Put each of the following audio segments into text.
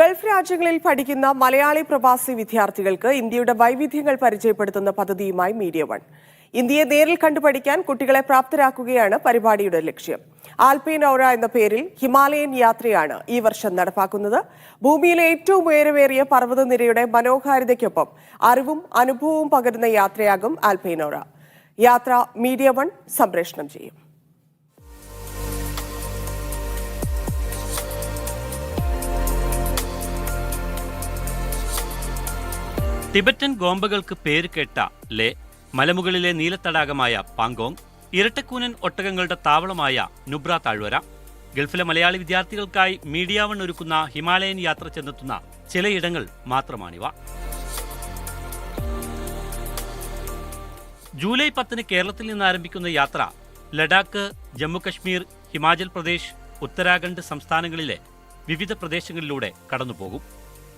Gulf രാജ്യങ്ങളിൽ പഠിക്കുന്ന മലയാളി പ്രവാസി വിദ്യാർത്ഥികൾക്ക് ഇന്ത്യയുടെ വൈവിധ്യങ്ങൾ പരിചയപ്പെടുത്തുന്ന പദ്ധതിയുമായി മീഡിയ വൺ. ഇന്ത്യയെ നേരിൽ കണ്ടു പഠിക്കാൻ കുട്ടികളെ പ്രാപ്തരാക്കുകയാണ് പരിപാടിയുടെ ലക്ഷ്യം. ആൽപൈൻ ഔറ എന്ന പേരിൽ ഹിമാലയൻ യാത്രയാണ് ഈ വർഷം നടപ്പാക്കുന്നത്. ഭൂമിയിലെ ഏറ്റവും ഉയരമേറിയ പർവതനിരയുടെ മനോഹാരിതയ്ക്കൊപ്പം അറിവും അനുഭവവും പകരുന്ന യാത്രയാകും ആൽപൈൻ ഔറ. യാത്ര മീഡിയ വൺ സംപ്രേഷണം ചെയ്യും. ടിബറ്റൻ ഗോമ്പകൾക്ക് പേര് കേട്ട ലേ മലമുകളിലെ നീലത്തടാകമായ പാങ്കോങ് ഇരട്ടക്കൂനൻ ഒട്ടകങ്ങളുടെ താവളമായ നുബ്ര താഴ്വര ഗൾഫിലെ മലയാളി വിദ്യാർത്ഥികൾക്കായി മീഡിയ വൺ ഒരുക്കുന്ന ഹിമാലയൻ യാത്ര ചെന്നെത്തുന്ന ചിലയിടങ്ങൾ മാത്രമാണിവ. ജൂലൈ പത്തിന് കേരളത്തിൽ നിന്ന് ആരംഭിക്കുന്ന യാത്ര ലഡാക്ക് ജമ്മുകശ്മീർ ഹിമാചൽ പ്രദേശ് ഉത്തരാഖണ്ഡ് സംസ്ഥാനങ്ങളിലെ വിവിധ പ്രദേശങ്ങളിലൂടെ കടന്നുപോകും.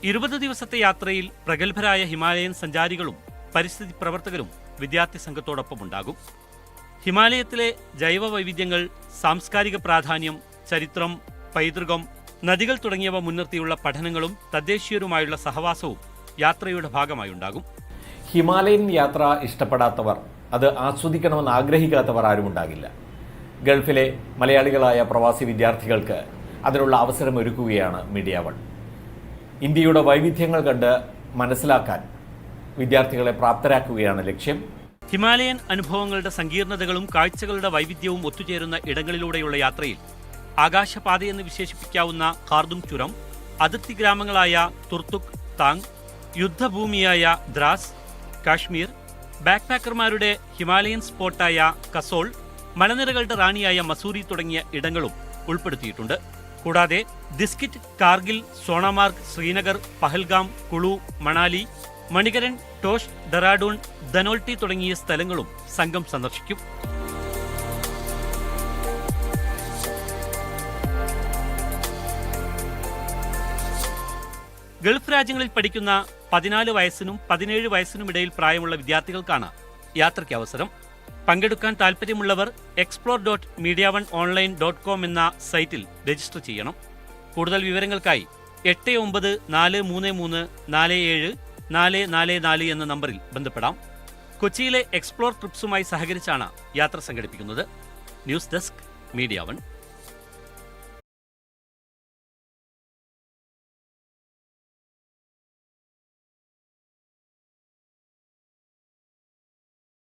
ഇരുപത് ദിവസത്തെ യാത്രയിൽ പ്രഗത്ഭരായ ഹിമാലയൻ സഞ്ചാരികളും പരിസ്ഥിതി പ്രവർത്തകരും വിദ്യാർത്ഥി സംഘത്തോടൊപ്പം ഉണ്ടാകും. ഹിമാലയത്തിലെ ജൈവ വൈവിധ്യങ്ങൾ സാംസ്കാരിക പ്രാധാന്യം ചരിത്രം പൈതൃകം നദികൾ തുടങ്ങിയവ മുൻനിർത്തിയുള്ള പഠനങ്ങളും തദ്ദേശീയരുമായുള്ള സഹവാസവും യാത്രയുടെ ഭാഗമായി ഉണ്ടാകും. ഹിമാലയൻ യാത്ര ഇഷ്ടപ്പെടാത്തവർ അത് ആസ്വദിക്കണമെന്ന് ആഗ്രഹിക്കാത്തവർ ആരും ഉണ്ടാകില്ല. ഗൾഫിലെ മലയാളികളായ പ്രവാസി വിദ്യാർത്ഥികൾക്ക് അതിനുള്ള അവസരം ഒരുക്കുകയാണ് മീഡിയ വൺ. ഇന്ത്യയുടെ വൈവിധ്യങ്ങൾ കണ്ട് മനസ്സിലാക്കാൻ വിദ്യാർത്ഥികളെ പ്രാപ്തരാക്കുകയാണ് ലക്ഷ്യം. ഹിമാലയൻ അനുഭവങ്ങളുടെ സങ്കീർണതകളും കാഴ്ചകളുടെ വൈവിധ്യവും ഒത്തുചേരുന്ന ഇടങ്ങളിലൂടെയുള്ള യാത്രയിൽ ആകാശപാതയെന്ന് വിശേഷിപ്പിക്കാവുന്ന ഖാർദും ചുരം അതിർത്തി ഗ്രാമങ്ങളായ തുർത്തുക് താങ് യുദ്ധഭൂമിയായ ദ്രാസ് കാശ്മീർ ബാക്ക് പാക്കർമാരുടെ ഹിമാലയൻ സ്പോട്ടായ കസോൾ മലനിരകളുടെ റാണിയായ മസൂരി തുടങ്ങിയ ഇടങ്ങളും ഉൾപ്പെടുത്തിയിട്ടുണ്ട്. കൂടാതെ ദിസ്കിറ്റ് കാർഗിൽ സോണമാർഗ് ശ്രീനഗർ പഹൽഗാം കുളു മണാലി മണികരൻ ടോഷ് ഡെറാഡൂൺ ധനോൾട്ടി തുടങ്ങിയ സ്ഥലങ്ങളും സംഘം സന്ദർശിക്കും. ഗൾഫ് രാജ്യങ്ങളിൽ പഠിക്കുന്ന പതിനാല് വയസ്സിനും പതിനേഴ് വയസ്സിനും ഇടയിൽ പ്രായമുള്ള വിദ്യാർത്ഥികൾക്കാണ് യാത്രയ്ക്ക് അവസരം. പങ്കെടുക്കാൻ താൽപ്പര്യമുള്ളവർ explore dot media one online dot com എന്ന സൈറ്റിൽ രജിസ്റ്റർ ചെയ്യണം. കൂടുതൽ വിവരങ്ങൾക്കായി എട്ട് ഒമ്പത് നാല് മൂന്ന് മൂന്ന് നാല് ഏഴ് നാല് നാല് നാല് എന്ന നമ്പറിൽ ബന്ധപ്പെടാം. കൊച്ചിയിലെ എക്സ്പ്ലോർ ട്രിപ്സുമായി സഹകരിച്ചാണ് യാത്ര സംഘടിപ്പിക്കുന്നത്. News desk media one.